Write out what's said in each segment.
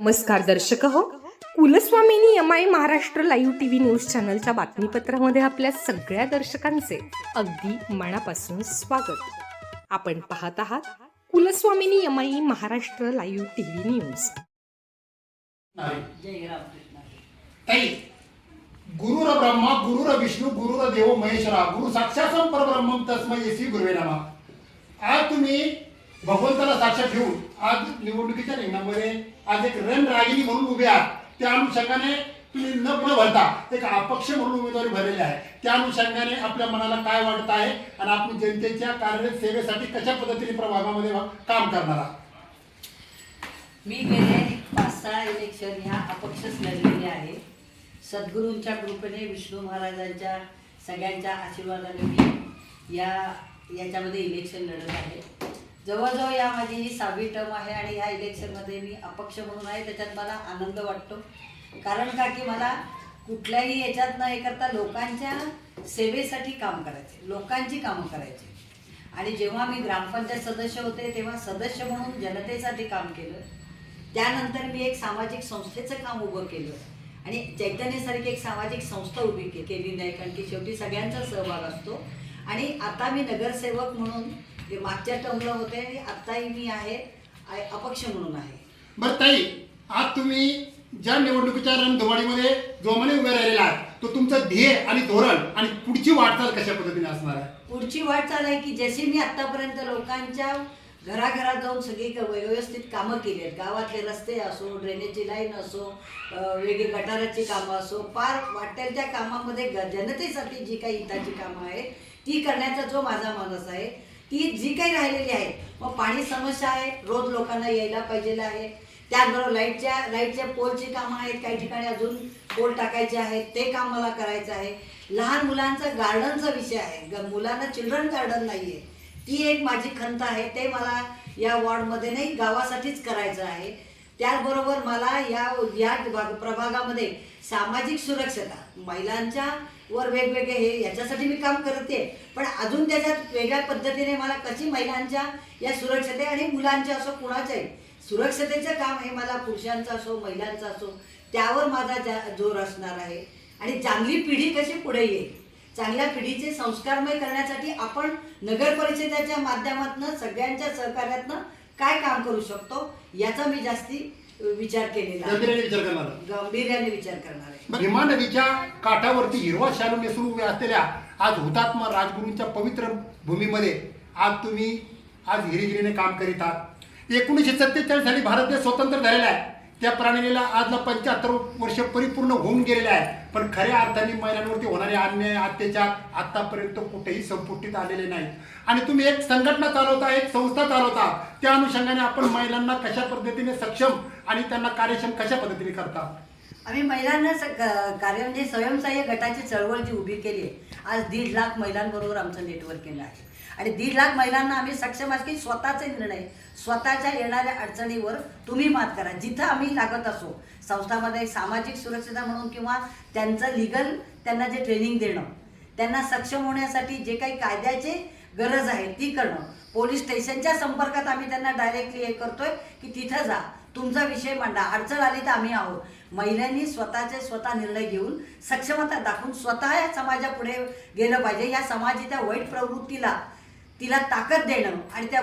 नमस्कार दर्शक हो. Kulswamini M I Maharashtra live T V news चॅनलच्या बातमीपत्रामध्ये आपल्या सगळ्या दर्शकांचे अगदी मनापासून स्वागत. आपण पाहत आहात Kulswamini M I Maharashtra live T V news गुरुर ब्रह्मा गुरुर विष्णू गुरुर देव महेश्वरा गुरु साक्षात परब्रह्म तस्मय श्री गुरुवे नमः. आज तुम्ही भगवंताला साक्षात ठेवून आज निवडणुकीच्या रिंगणामध्ये आज एक रणरागिनी म्हणून उभे आहात. त्या अनुषंगाने तुम्ही न न भरता एक अपक्ष म्हणून उमेदवारी भरलेली आहे. त्या अनुषंगाने आपल्या मनाला काय वाटत आहे आणि आपण जनतेच्या कार्यरत सेवेसाठी कशा पद्धतीने प्रभागामध्ये काम करणार आहात? मी गेले पाच सहा इलेक्शन ह्या अपक्षच लढलेले आहे. सद्गुरूंच्या कृपेने विष्णू महाराजांच्या सगळ्यांच्या आशीर्वादाने मी या याच्यामध्ये इलेक्शन लढत आहे. जवळजवळ या माझी ही सहावी टर्म आहे आणि ह्या इलेक्शनमध्ये मी अपक्ष म्हणून आहे त्याच्यात मला आनंद वाटतो. कारण का की मला कुठल्याही याच्यात न हे करता लोकांच्या सेवेसाठी काम करायचे लोकांची कामं करायची. आणि जेव्हा मी ग्रामपंचायत सदस्य होते तेव्हा सदस्य म्हणून जनतेसाठी काम केलं. त्यानंतर मी एक सामाजिक संस्थेचं काम उभं केलं. आणि चैतन्यसारखी एक सामाजिक संस्था उभी के- केली नाही कारण की शेवटी सगळ्यांचा सहभाग असतो. आणि आता मी नगरसेवक म्हणून जे मागच्या टर्मला होते आणि आत्ताही मी आहे अपक्ष म्हणून आहे. बरं ताई आज तुम्ही ज्या निवडणुकीच्या रणधुमाळीमध्ये जोमाने उभे राहिलेला आहात तो तुमचं ध्येय आणि धोरण आणि पुढची वाटचाल कशा पद्धतीने असणार आहे? पुढची वाटचाल आहे की जशी मी आतापर्यंत लोकांच्या घराघरात जाऊन सगळी क- व्यवस्थित कामं केली आहेत. गावातले रस्ते असो ड्रेनेजची लाईन असो अ, वेगळी गटाराची कामं असो फार वाटेल त्या कामामध्ये ग- जनतेसाठी जी काही हिताची कामं आहेत ती करण्याचा जो माझा मानस आहे ती जी काही राहिलेली आहे मग पाणी समस्या आहे रोज लोकांना यायला पाहिजे आहे. त्याचबरोबर लाईटच्या लाईटच्या पोलची कामं आहेत काही ठिकाणी अजून पोल टाकायचे आहेत ते काम मला करायचं आहे. लहान मुलांचा गार्डनचा विषय आहे. ग- मुलांना चिल्ड्रन गार्डन नाही आहे ती एक माझी खंत आहे ते मला या वॉर्डमध्ये नाही गावासाठीच करायचं आहे. त्याचबरोबर मला या या प्रभागामध्ये सामाजिक सुरक्षता महिलांच्या वर वेगवेगळे हे याच्यासाठी मी काम करते. पण अजून त्याच्यात वेगळ्या पद्धतीने मला कशी महिलांच्या या सुरक्षते आणि मुलांच्या असो कुणाच्याही सुरक्षतेचं काम हे मला पुरुषांचं असो महिलांचं असो त्यावर माझा जा जोर असणार आहे. आणि चांगली पिढी कशी पुढे येईल? चांगल्या पिढीचे संस्कारमय करण्यासाठी आपण नगर परिषदेच्या माध्यमातून सगळ्यांच्या सहकार्यातनं काय काम करू शकतो याचा मी जास्ती विचार केलेला आहे. विचार करणार. गांभीर्याने विचार करणार आहे. भीमा नदीच्या काठावरती हिरवा शालू उभे असलेल्या आज हुतात्मा राजगुरूंच्या पवित्र भूमीमध्ये आज तुम्ही आज हिरिगिरीने काम करीत आहात. एकोणीसशे सत्तेचाळीस साली भारत देश स्वतंत्र झालेला आहे. त्या प्रणालीला आजला पंच्याहत्तर वर्ष परिपूर्ण होऊन गेलेले आहे पण खऱ्या अर्थाने महिलांवरती होणारे अन्याय अत्याचार आतापर्यंत कुठेही संपुष्टीत आलेले नाही आणि तुम्ही एक संघटना चालवता एक संस्था चालवता त्या अनुषंगाने आपण महिलांना कशा पद्धतीने सक्षम आणि त्यांना कार्यक्षम कशा पद्धतीने करता? आम्ही महिलांना स- कार्य म्हणजे स्वयंसहाय्य गटाची चळवळ जी उभी केली आहे. आज दीड लाख महिलांबरोबर आमचं नेटवर्किंग आहे. आणि दीड लाख महिलांना आम्ही सक्षम असं की स्वतःचे निर्णय स्वतःच्या येणाऱ्या अडचणीवर तुम्ही मात करा. जिथं आम्ही लागत असो संस्थामध्ये सामाजिक सुरक्षिता म्हणून किंवा त्यांचं लिगल त्यांना जे ट्रेनिंग देणं त्यांना सक्षम होण्यासाठी जे काही कायद्याचे गरज आहे ती करणं. पोलीस स्टेशनच्या संपर्कात आम्ही त्यांना डायरेक्टली हे करतोय की तिथं जा तुमचा विषय मांडा. अडचण आली तर आम्ही आहोत. महिलांनी स्वतःचे स्वतः निर्णय घेऊन सक्षमता दाखवून स्वतः या समाजापुढे गेलं पाहिजे. या समाजाच्या वाईट प्रवृत्तीला तिला ताकद देणं आणि त्या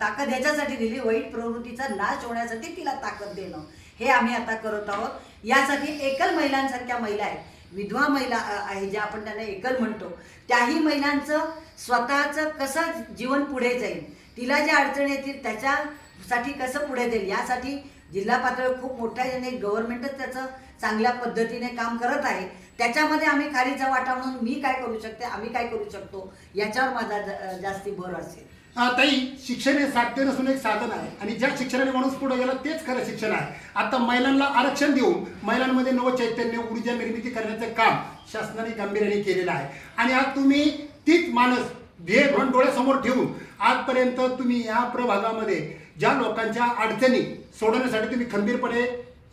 ताकद ह्याच्यासाठी दिली वाईट प्रवृत्तीचा नाश होण्यासाठी तिला ताकद देणं. हे आम्ही आता करत आहोत. यासाठी एकल महिलांसारख्या महिला आहेत. विधवा महिला आहे ज्या आपण त्यांना एकल म्हणतो. त्याही महिलांचं स्वतःचं कसं जीवन पुढे जाईल तिला ज्या अडचणी येतील त्याच्यासाठी कसं पुढे जाईल यासाठी जिल्हा पातळीवर खूप मोठ्या याने गव्हर्नमेंटच त्याचं चांगल्या पद्धतीने काम करत आहे. त्याच्यामध्ये आम्ही खालीचा वाटा म्हणून मी काय करू शकते आम्ही काय करू शकतो याच्यावर माझा जास्ती भर असेल. हा, ताई शिक्षण हे साध्य नसून एक साधन आहे. आणि ज्या शिक्षणाने माणूस पुढे गेला तेच खरं शिक्षण आहे. आता महिलांना आरक्षण देऊन महिलांमध्ये नवचैतन्य ऊर्जा निर्मिती करण्याचं काम शासनाने गांभीर्याने केलेलं आहे. आणि आज तुम्ही तीच माणस ध्येय डोळ्यासमोर ठेवून आजपर्यंत तुम्ही या प्रभागामध्ये ज्या लोकांच्या अडचणी सोडवण्यासाठी तुम्ही खंबीरपणे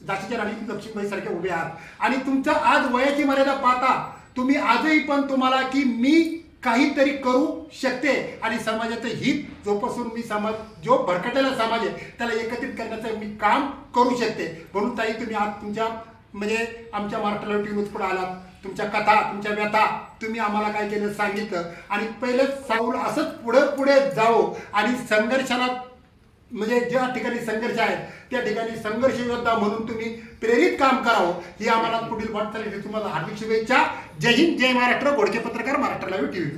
झाशीच्या राणी लक्ष्मीबाई सारखे उभे आहात. आणि तुमचं आज वयाची मर्यादा पाहता तुम्ही आजही पण तुम्हाला की मी काहीतरी करू शकते. आणि समाजाचं हित जोपासून मी समाज जो भरकटलेला समाज आहे त्याला एकत्रित करण्याचं मी काम करू शकते. म्हणून ताई तुम्ही आज तुमच्या म्हणजे आमच्या महाराष्ट्राला टी न्यूज पुढे आलात. तुमच्या कथा तुमच्या व्यथा तुम्ही आम्हाला काय केलं सांगितलं. आणि पहिलं साऊल असंच पुढे पुढे जाऊ आणि संघर्षाला म्हणजे ज्या ठिकाणी संघर्ष आहेत त्या ठिकाणी संघर्ष योद्धा म्हणून तुम्ही प्रेरित काम करावं ही आम्हाला पुढील वाटचालीसाठी तुम्हाला हार्दिक शुभेच्छा. जय हिंद जय महाराष्ट्र. गोडके पत्रकार महाराष्ट्र लाईव्ह टीव्ही.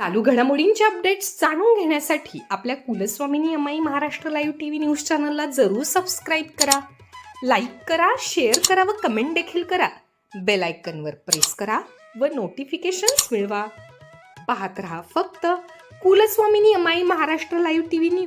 चालू घडामोडींचे अपडेट्स जाणून घेण्यासाठी आपल्या कुलस्वामिनी अमाई Maharashtra live T V news चॅनलला जरूर सबस्क्राईब करा. लाईक करा शेअर करा व कमेंट देखील करा. बेल आयकनवर प्रेस करा व नोटिफिकेशन्स मिळवा. पाहत रहा फक्त कुलस्वामिनी अमाई Maharashtra live T V news.